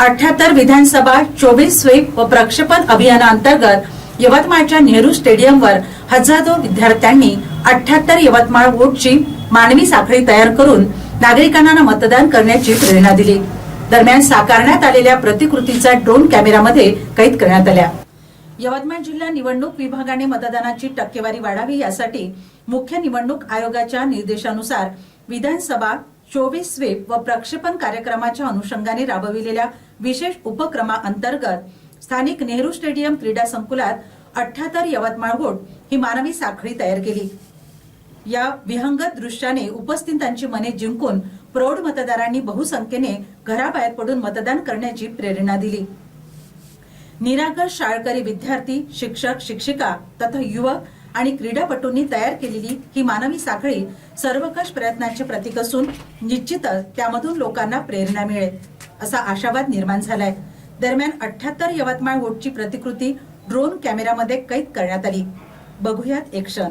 अठ्याहत्तर विधानसभा चोवीस स्वीप व प्रक्षेपण अभियानाअंतर्गत यवतमाळच्या नेहरू स्टेडियमवर हजारो विद्यार्थ्यांनी अठ्याहत्तर यवतमाळ वोटची मानवी साखळी तयार करून नागरिकांना मतदान करण्याची प्रेरणा दिली. दरम्यान साकारण्यात आलेल्या प्रतिकृतीचा ड्रोन कॅमेरामध्ये कैद करण्यात आल्या. यवतमाळ जिल्हा निवडणूक विभागाने मतदानाची टक्केवारी वाढावी यासाठी मुख्य निवडणूक आयोगाच्या निर्देशानुसार विधानसभा चोवीस स्वीप व प्रक्षेपण कार्यक्रमाच्या अनुषंगाने राबविलेल्या विशेष उपक्रमाअंतर्गत स्थानिक नेहरू स्टेडियम क्रीडा संकुलात अठ्याहत्तर यवतमाळ गोट ही मानवी साखळी तयार केली. या विहंगत दृश्याने उपस्थितांची मने जिंकून प्रौढ मतदारांनी बहुसंख्येने घराबाहेर पडून मतदान करण्याची प्रेरणा दिली. निरागस शाळकरी विद्यार्थी शिक्षक शिक्षिका तथा युवक आणि क्रीडापटूंनी तयार केलेली ही मानवी साखळी सर्वकष प्रयत्नांचे प्रतीक असून निश्चितच त्यामधून लोकांना प्रेरणा मिळेल असा आशावाद निर्माण झालाय. दरम्यान अठ्याहत्तर यवतमाळ वोटची प्रतिकृती ड्रोन कॅमेरामध्ये कैद करण्यात आली. बघूयात एक क्षण.